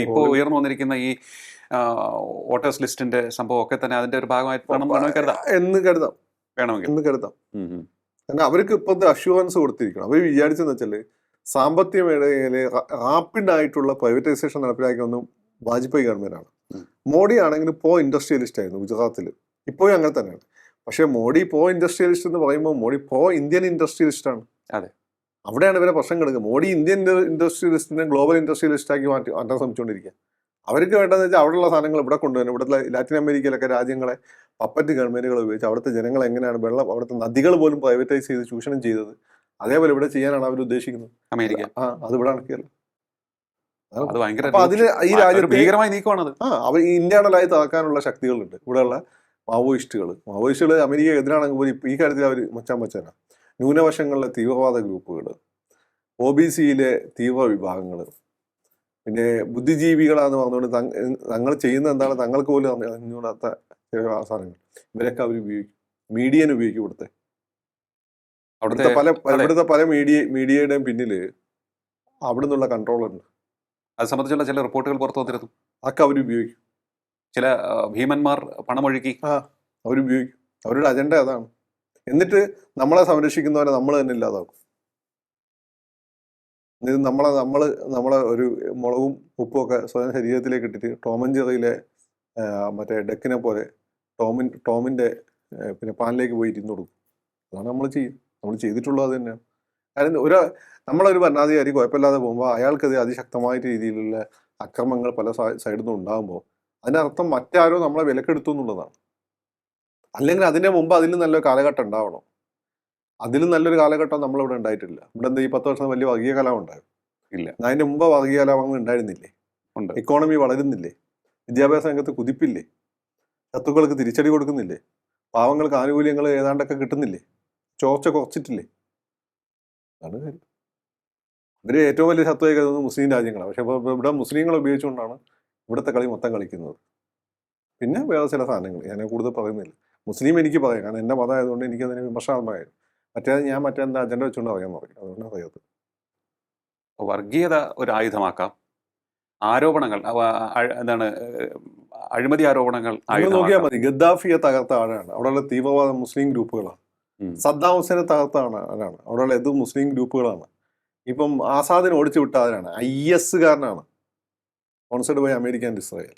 അപ്പൊ ഇപ്പോൾ ഉയർന്നു വന്നിരിക്കുന്ന ഈ വോട്ടേഴ്സ് ലിസ്റ്റിന്റെ സംഭവം ഒക്കെ തന്നെ അതിന്റെ ഒരു ഭാഗമായിട്ട് കരുതാം. എന്ന് കരുതാം. വേണമെങ്കിൽ. എന്ന് കരുതാം. കാരണം അവർക്ക് ഇപ്പോഴത്തെ അഷ്യൂറൻസ് കൊടുത്തിരിക്കണം. അവർ വിചാരിച്ചെന്ന് വെച്ചാൽ സാമ്പത്തിക മേഖലയിൽ റാപ്പിഡ് ആയിട്ടുള്ള പ്രൈവറ്റൈസേഷൻ നടപ്പിലാക്കിയൊന്നും വാജ്പേയി ഗവൺമെന്റാണ്. മോഡി ആണെങ്കിൽ പോ ഇൻഡസ്ട്രിയലിസ്റ്റ് ആയിരുന്നു ഗുജറാത്തിൽ ഇപ്പോഴും അങ്ങനെ തന്നെയാണ്. പക്ഷെ മോഡി പോ ഇൻഡസ്ട്രിയലിസ്റ്റ് എന്ന് പറയുമ്പോൾ മോഡി പോ ഇന്ത്യൻ ഇൻഡസ്ട്രിയലിസ്റ്റ് ആണ്. അതെ. അവിടെയാണ് ഇവരെ പ്രശ്നം കിടക്കുക മോഡി ഇന്ത്യൻ ഇൻഡസ്ട്രിയലിസ്റ്റിനെ ഗ്ലോബൽ ഇൻഡസ്ട്രിയലിസ്റ്റ് ആക്കി മാറ്റി മാറ്റാൻ ശ്രമിച്ചുകൊണ്ടിരിക്കുക അവർക്ക് വേണ്ടതെന്ന് വെച്ചാൽ അവിടെയുള്ള സാധനങ്ങൾ ഇവിടെ കൊണ്ടുവരണം. ഇവിടുത്തെ ലാറ്റിൻ അമേരിക്കയിലൊക്കെ രാജ്യങ്ങളെ പപ്പറ്റ് ഗവൺമെന്റുകൾ ഉപയോഗിച്ച് അവിടുത്തെ ജനങ്ങൾ എങ്ങനെയാണ് വെള്ളം അവിടുത്തെ നദികൾ പോലും പ്രൈവറ്റൈസ് ചെയ്ത് ചൂഷണം ചെയ്തത്. അതേപോലെ ഇവിടെ ചെയ്യാനാണ് അവർ ഉദ്ദേശിക്കുന്നത്. അമേരിക്ക. ആ അത് ഇവിടെ നടക്കുകയല്ല അതിന് ഈ രാജ്യം ഭീകരമായ നീക്കമാണത്. ആ അവർ ഇന്റേണലായി തകർക്കാനുള്ള ശക്തികളുണ്ട്. ഇവിടെയുള്ള മാവോയിസ്റ്റുകൾ. മാവോയിസ്റ്റുകൾ അമേരിക്ക എതിരാണെങ്കിൽ പോലും ഈ കാര്യത്തിൽ അവർ മച്ചാൻ മച്ചാനാ ന്യൂനപക്ഷങ്ങളിലെ തീവ്രവാദ ഗ്രൂപ്പുകൾ ഒ ബി സിയിലെ തീവ്ര വിഭാഗങ്ങൾ പിന്നെ ബുദ്ധിജീവികളാന്ന് പറഞ്ഞുകൊണ്ട് തങ് തങ്ങൾ ചെയ്യുന്ന എന്താണ്? തങ്ങൾക്ക് പോലും അറിഞ്ഞ- അറിഞ്ഞുകൂടാത്ത ചില സാധനങ്ങൾ ഇവരൊക്കെ അവർ ഉപയോഗിക്കും മീഡിയനെ ഉപയോഗിക്കും ഇവിടുത്തെ അവിടുത്തെ പല അവിടുത്തെ ഇവിടുത്തെ പല മീഡിയ മീഡിയയുടെയും പിന്നിൽ അവിടെ നിന്നുള്ള കൺട്രോൾ ഉണ്ട് അത് സംബന്ധിച്ചുള്ള ചില റിപ്പോർട്ടുകൾ പുറത്തു വന്നിരുന്നു. അതൊക്കെ അവർ ഉപയോഗിക്കും. ചില ഭീമന്മാർ പണമൊഴുക്കി. ആ അവരുപയോഗിക്കും അവരുടെ അജണ്ട അതാണ്. എന്നിട്ട് നമ്മളെ സംരക്ഷിക്കുന്നവരെ നമ്മൾ തന്നെ ഇല്ലാതാക്കും. ഇത് നമ്മളെ നമ്മൾ നമ്മളെ ഒരു മുളകും ഉപ്പും ഒക്കെ സ്വയം ശരീരത്തിലേക്ക് ഇട്ടിട്ട് ടോമൻ ചെറിയിലെ മറ്റേ ഡെക്കിനെ പോലെ ടോമിൻ ടോമിന്റെ പിന്നെ പാനിലേക്ക് പോയി ഇരുന്ന് കൊടുക്കും. അതാണ് നമ്മൾ ചെയ്യും നമ്മൾ ചെയ്തിട്ടുള്ളത് തന്നെയാണ്. കാരണം ഒരു നമ്മളൊരു ഭരണാധികാരി കുഴപ്പമില്ലാതെ പോകുമ്പോൾ അയാൾക്കത് അതിശക്തമായ രീതിയിലുള്ള അക്രമങ്ങൾ പല സൈഡിൽ നിന്നും ഉണ്ടാകുമ്പോൾ അതിനർത്ഥം മറ്റാരോ നമ്മളെ വിലക്കെടുത്തു എന്നുള്ളതാണ്. അല്ലെങ്കിൽ അതിന്റെ മുമ്പ് അതിന് നല്ലൊരു കാലഘട്ടം ഉണ്ടാവണം. അതിലും നല്ലൊരു കാലഘട്ടം നമ്മളിവിടെ ഉണ്ടായിട്ടില്ല. ഇവിടെ എന്താ ഈ പത്ത് വർഷം വലിയ വർഗീയ കലാപം ഉണ്ടായോ? ഇല്ല. അതിന്റെ മുമ്പ് വർഗീയ കലാപങ്ങൾ ഉണ്ടായിരുന്നില്ലേ? ഉണ്ട്. ഇക്കോണമി വളരുന്നില്ലേ? വിദ്യാഭ്യാസ രംഗത്ത് കുതിപ്പില്ലേ? ശത്രുക്കൾക്ക് തിരിച്ചടി കൊടുക്കുന്നില്ലേ? പാവങ്ങൾക്ക് ആനുകൂല്യങ്ങൾ ഏതാണ്ടൊക്കെ കിട്ടുന്നില്ലേ? ചോർച്ച കുറച്ചിട്ടില്ലേ? അതാണ് കാര്യം. ഇവർ ഏറ്റവും വലിയ ശത്രുവായി കരുതുന്നത് മുസ്ലിം രാജ്യങ്ങളാണ്. പക്ഷെ ഇവിടെ മുസ്ലിങ്ങളെ ഉപയോഗിച്ചുകൊണ്ടാണ് ഇവിടുത്തെ കളി മൊത്തം കളിക്കുന്നത്. പിന്നെ വേറെ ചില സാധനങ്ങൾ. ഞാൻ കൂടുതൽ പറയുന്നില്ല. മുസ്ലിം എനിക്ക് പറയാം. കാരണം എന്റെ മതം ആയതുകൊണ്ട് എനിക്ക് അതിന് വിമർശനാത്മകമായിരുന്നു മറ്റേത് ഞാൻ മറ്റേ എന്താ അജണ്ട വെച്ചുകൊണ്ട് പറയാൻ പറയും അതുകൊണ്ട് അറിയാത്തത് വർഗീയത ഒരു ആയുധമാക്കാം. ആരോപണങ്ങൾ എന്താണ് അഴിമതി ആരോപണങ്ങൾ നോക്കിയാൽ മതി. ഗദ്ദാഫിയെ തകർത്ത ആളാണ് അവിടെയുള്ള തീവ്രവാദ മുസ്ലിം ഗ്രൂപ്പുകളാണ്. സദ്ദാം ഹുസൈനെ തകർത്ത ആളാണ് ആരാണ്? അവിടെയുള്ള എതും മുസ്ലിം ഗ്രൂപ്പുകളാണ്. ഇപ്പം ആസാദിനെ ഓടിച്ചു വിട്ട ആരാണ്? I S കാരനാണ്. Sponsored by America and Israel.